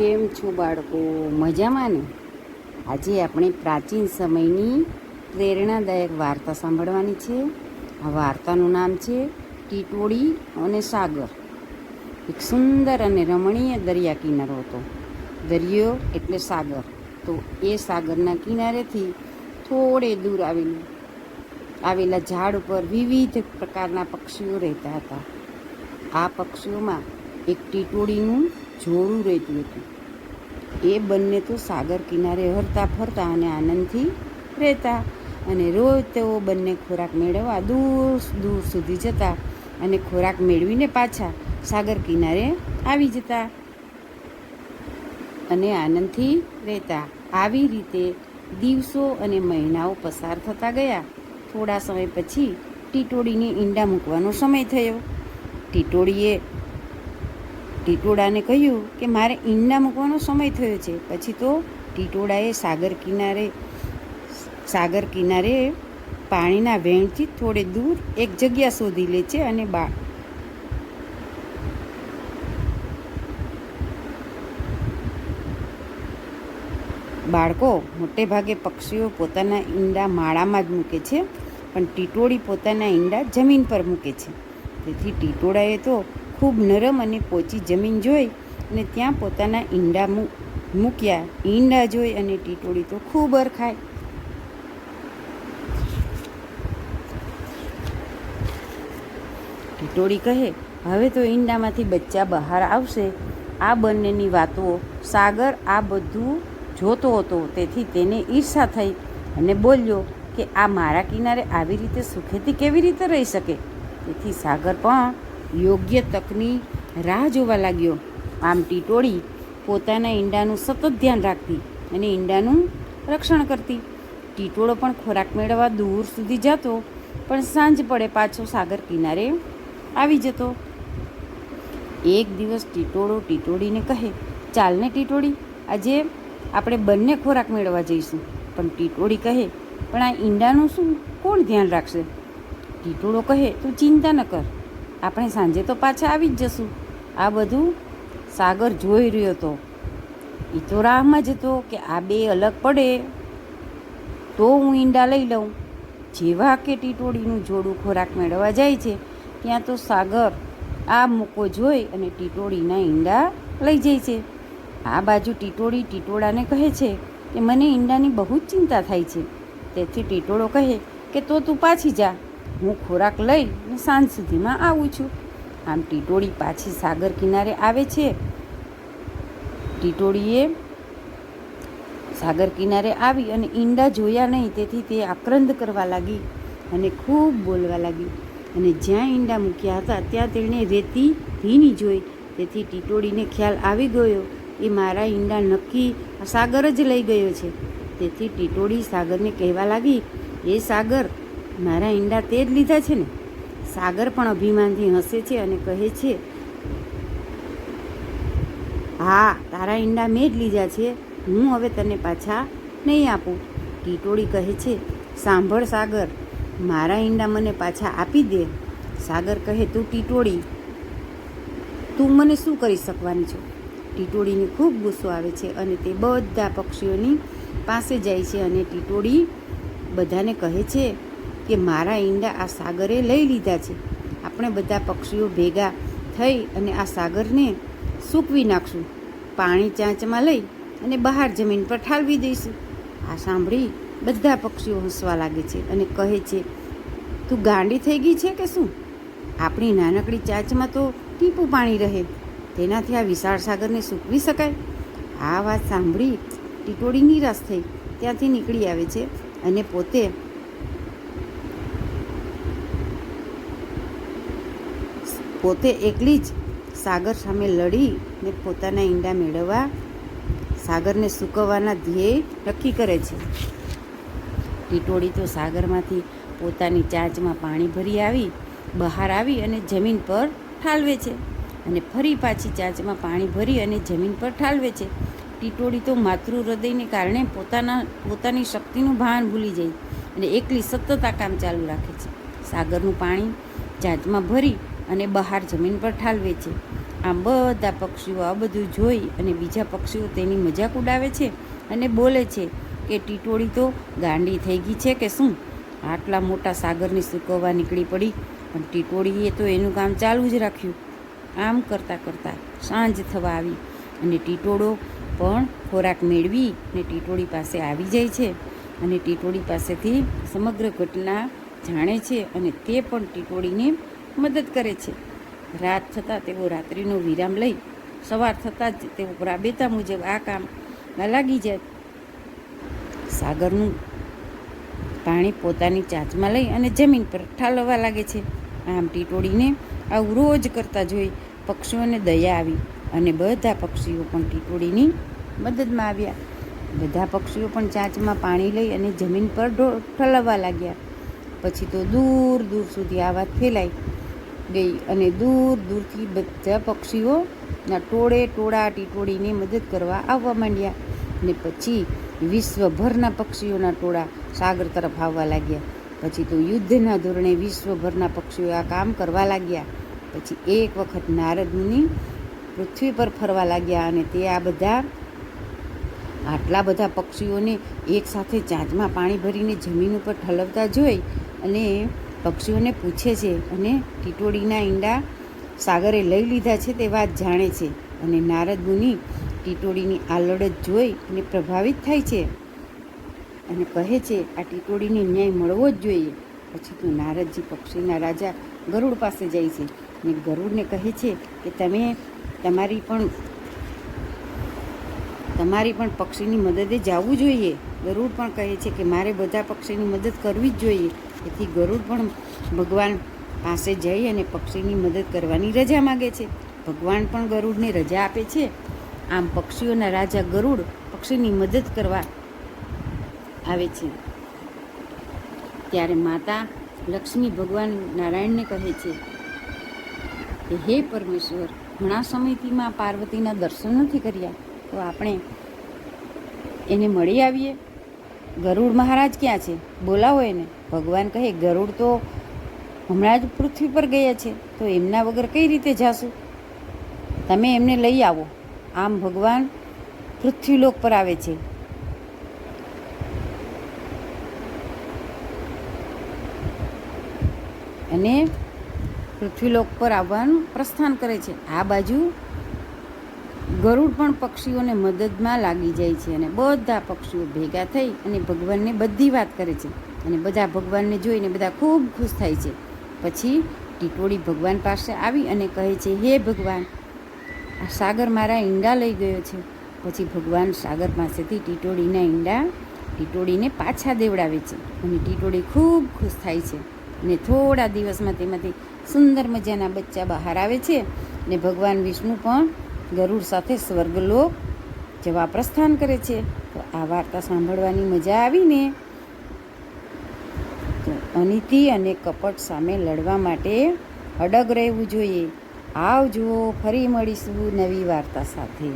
કેમ છો બાળકો? મજામાં ને? આજે આપણે પ્રાચીન સમયની પ્રેરણાદાયક વાર્તા સાંભળવાની છે. આ વાર્તાનું નામ છે ટીટોળી અને સાગર. એક સુંદર અને રમણીય દરિયા કિનારો હતો. દરિયો એટલે સાગર. તો એ સાગરના કિનારેથી થોડે દૂર આવેલું. આવેલા ઝાડ ઉપર વિવિધ પ્રકારના પક્ષીઓ રહેતા હતા. આ પક્ષીઓમાં એક ટીટોળીનું જોડું રહેતું હતું. એ બંને તો સાગર કિનારે હરતા ફરતા અને આનંદથી રહેતા અને રોજ તેઓ બંને ખોરાક મેળવવા દૂર દૂર સુધી જતા અને ખોરાક મેળવીને પાછા સાગર કિનારે આવી જતા અને આનંદથી રહેતા. આવી રીતે દિવસો અને મહિનાઓ પસાર થતા ગયા. થોડા સમય પછી ટીટોળીને ઈંડા મૂકવાનો સમય થયો. ટીટોળીએ ટીટોળાને કહ્યું કે મારે ઈંડા મૂકવાનો સમય થયો છે. પછી તો ટીટોળાએ સાગર કિનારે સાગર કિનારે પાણીના વહેણથી થોડે દૂર એક જગ્યા શોધી લે છે અને બા બાળકો, મોટે ભાગે પક્ષીઓ પોતાના ઈંડા માળામાં જ મૂકે છે, પણ ટીટોળી પોતાના ઈંડા જમીન પર મૂકે છે. તેથી ટીટોળાએ તો ખૂબ નરમ અને પોચી જમીન જોઈ અને ત્યાં પોતાના ઈંડા મૂક્યા. ઈંડા જોઈ અને ટીટોળી તો ખૂબ અરખાય ટીટોળી કહે, હવે તો ઈંડામાંથી બચ્ચા બહાર આવશે. આ બંનેની વાતો સાગર આ બધું જોતો હતો. તેથી તેને ઈર્ષા થઈ અને બોલ્યો કે આ મારા કિનારે આવી રીતે સુખેથી કેવી રીતે રહી શકે? તેથી સાગર પણ યોગ્ય તકની રાહ જોવા લાગ્યો. આમ ટીટોળી પોતાના ઈંડાનું સતત ધ્યાન રાખતી અને ઈંડાનું રક્ષણ કરતી. ટીટોળો પણ ખોરાક મેળવવા દૂર સુધી જતો, પણ સાંજ પડે પાછો સાગર કિનારે આવી જતો. એક દિવસ ટીટોળો ટીટોળીને કહે ચાલને ટીટોળી, આજે આપણે બંને ખોરાક મેળવવા જઈશું. પણ ટીટોળી કહે, પણ આ ઈંડાનું શું કોણ ધ્યાન રાખશે? ટીટોળો કહે, તું ચિંતા ન કર આપણે સાંજે તો પાછા આવી જ જશું. આ બધું સાગર જોઈ રહ્યો હતો એ તો રાહમાં જ હતો કે આ બે અલગ પડે. તો હું ઈંડા લઈ લઉં. જેવા કે ટીટોળીનું જોડું ખોરાક મેળવવા જાય છે, ત્યાં તો સાગર આ મૂકો જોઈ અને ટીટોળીના ઈંડા લઈ જાય છે. આ બાજુ ટીટોળી ટીટોળાને કહે છે કે, મને ઈંડાની બહુ જ ચિંતા થાય છે. તેથી ટીટોળો કહે કે, તો તું પાછી જા. હું ખોરાક લઈ ને સાંજ સુધીમાં આવું છું. આમ ટીટોળી પાછી સાગર કિનારે આવે છે. ટીટોળીએ સાગર કિનારે આવી અને ઈંડા જોયા નહીં, તેથી તે આક્રંદ કરવા લાગી અને ખૂબ બોલવા લાગી. અને જ્યાં ઈંડા મૂક્યા હતા, ત્યાં તેણે રેતી ભીની જોઈ. તેથી ટીટોળીને ખ્યાલ આવી ગયો એ મારા ઈંડા નક્કી સાગર જ લઈ ગયો છે. તેથી ટીટોળી સાગરને કહેવા લાગી એ સાગર મારા ઈંડા તે જ લીધા છે ને? સાગર પણ અભિમાનથી હસે છે અને કહે છે, હા, તારા ઈંડા મેં જ લીધા છે. હું હવે તને પાછા નહીં આપું. ટીટોળી કહે છે, સાંભળ સાગર, મારા ઈંડા મને પાછા આપી દે. સાગર કહે, તું ટીટોળી, તું મને શું કરી શકવાની છો? ટીટોળીને ખૂબ ગુસ્સો આવે છે અને તે બધા પક્ષીઓની પાસે જાય છે અને ટીટોળી બધાને કહે છે કે મારા ઈંડા આ સાગરે લઈ લીધા છે. આપણે બધા પક્ષીઓ ભેગા થઈ અને આ સાગરને સૂકવી નાખશું. પાણી ચાંચમાં લઈ અને બહાર જમીન પર ઠાલવી દઈશું. આ સાંભળી બધા પક્ષીઓ હસવા લાગે છે અને કહે છે, તું ગાંડી થઈ ગઈ છે કે શું? આપણી નાનકડી ચાંચમાં તો ટીપું પાણી રહે. તેનાથી આ વિશાળ સાગરને સૂકવી શકાય? આ વાત સાંભળી ટીટોળી નિરાશ થઈ. ત્યાંથી નીકળી આવે છે અને પોતે પોતે એકલી જ સાગર સામે લડી ને પોતાના ઈંડા મેળવવા, સાગરને સૂકવવાના ધ્યેય નક્કી કરે છે. ટીટોળી તો સાગરમાંથી પોતાની ચાંચમાં પાણી ભરી આવી, બહાર આવી અને જમીન પર ઠાલવે છે અને ફરી પાછી ચાંચમાં પાણી ભરી અને જમીન પર ઠાલવે છે. ટીટોળી તો માતૃ હૃદયને કારણે પોતાના, પોતાની શક્તિનું ભાન ભૂલી જાય અને એકલી સતત આ કામ ચાલુ રાખે છે. સાગરનું પાણી ચાંચમાં ભરી અને બહાર જમીન પર ઠાલવે છે. આમ બધા પક્ષીઓ આ બધું જોઈ અને બીજા પક્ષીઓ તેની મજાક ઉડાવે છે અને બોલે છે કે ટીટોળી તો ગાંડી થઈ ગઈ છે કે શું? આટલા મોટા સાગરની સૂકવવા નીકળી પડી. પણ ટીટોળીએ તો એનું કામ ચાલુ જ રાખ્યું. આમ કરતાં કરતાં સાંજ થવા આવી અને ટીટોળો પણ ખોરાક મેળવી ને ટીટોળી પાસે આવી જાય છે. અને ટીટોળી પાસેથી સમગ્ર ઘટના જાણે છે અને તે પણ ટીટોળીને મદદ કરે છે. રાત થતાં તેઓ રાત્રિનો વિરામ લઈ સવાર થતાં જ તેઓ રાબેતા મુજબ આ કામ લાગી જાય. સાગરનું પાણી પોતાની ચાંચમાં લઈ અને જમીન પર ઠાલવવા લાગે છે. આમ ટીટોડીને આવું રોજ કરતા જોઈ પક્ષીઓને દયા આવી અને બધા પક્ષીઓ પણ ટીટોડીની મદદમાં આવ્યા. બધા પક્ષીઓ પણ ચાંચમાં પાણી લઈ અને જમીન પર ઠલવવા લાગ્યા. પછી તો દૂર દૂર સુધી આ વાત ફેલાઈ. ગઈ અને દૂર દૂરથી બધા પક્ષીઓના ટોળે ટોળા ટીટોળીને મદદ કરવા આવવા માંડ્યા. ને પછી વિશ્વભરના પક્ષીઓના ટોળા સાગર તરફ આવવા લાગ્યા. પછી તો યુદ્ધના ધોરણે વિશ્વભરના પક્ષીઓ આ કામ કરવા લાગ્યા. પછી એક વખત નારદ મુનિ પૃથ્વી પર ફરવા લાગ્યા અને તે આ બધા, આટલા બધા પક્ષીઓને એકસાથે ચાંચમાં પાણી ભરીને જમીન ઉપર ઠલવતા જોઈ અને પક્ષીઓને પૂછે છે અને ટીટોળીના ઈંડા સાગરે લઈ લીધા છે તે વાત જાણે છે અને નારદ મુનિ ટીટોળીની આ લડત જોઈ અને પ્રભાવિત થાય છે અને કહે છે, આ ટીટોળીને ન્યાય મળવો જ જોઈએ. પછી તો નારદજી પક્ષીના રાજા ગરુડ પાસે જાય છે અને ગરુડને કહે છે કે, તમે તમારી પણ તમારી પણ પક્ષીની મદદે જવું જોઈએ. ગરુડ પણ કહે છે કે, મારે બધા પક્ષીની મદદ કરવી જ જોઈએ. તેથી ગરુડ પણ ભગવાન પાસે જઈ અને પક્ષીની મદદ કરવાની રજા માગે છે. ભગવાન પણ ગરુડને રજા આપે છે. આમ પક્ષીઓના રાજા ગરુડ પક્ષીની મદદ કરવા આવે છે. ત્યારે માતા લક્ષ્મી ભગવાન નારાયણને કહે છે, કે હે પરમેશ્વર, ઘણા સમયથી માં પાર્વતીના દર્શન નથી કર્યા. તો આપણે એને મળી આવીએ. ગરુડ મહારાજ ક્યાં છે? બોલાવો એને. ભગવાન કહે, ગરુડ તો હમણાં જ પૃથ્વી પર ગયા છે, તો એમના વગર કઈ રીતે જાશું? તમે એમને લઈ આવો. આમ ભગવાન પૃથ્વીલોક પર આવે છે. અને પૃથ્વીલોક પર આવવાનું પ્રસ્થાન કરે છે. આ બાજુ ગરુડ પણ પક્ષીઓને મદદમાં લાગી જાય છે અને બધા પક્ષીઓ ભેગા થઈ અને ભગવાનને બધી વાત કરે છે અને બધા ભગવાનને જોઈને બધા ખૂબ ખુશ થાય છે. પછી ટીટોળી ભગવાન પાસે આવી અને કહે છે, હે ભગવાન, આ સાગર મારા ઈંડા લઈ ગયો છે. પછી ભગવાન સાગર પાસેથી ટીટોળીના ઈંડા ટીટોળીને પાછા દેવડાવે છે અને ટીટોળી ખૂબ ખુશ થાય છે અને થોડા દિવસમાં તેમાંથી સુંદર મજાના બચ્ચા બહાર આવે છે ને ભગવાન વિષ્ણુ પણ ગરુડ સાથે સ્વર્ગલોક જવા પ્રસ્થાન કરે છે. તો આ વાર્તા સાંભળવાની મજા આવીને તો અનિતિ અને કપટ સામે લડવા માટે અડગ રહેવું જોઈએ. આવજો, ફરી મળીશું નવી વાર્તા સાથે.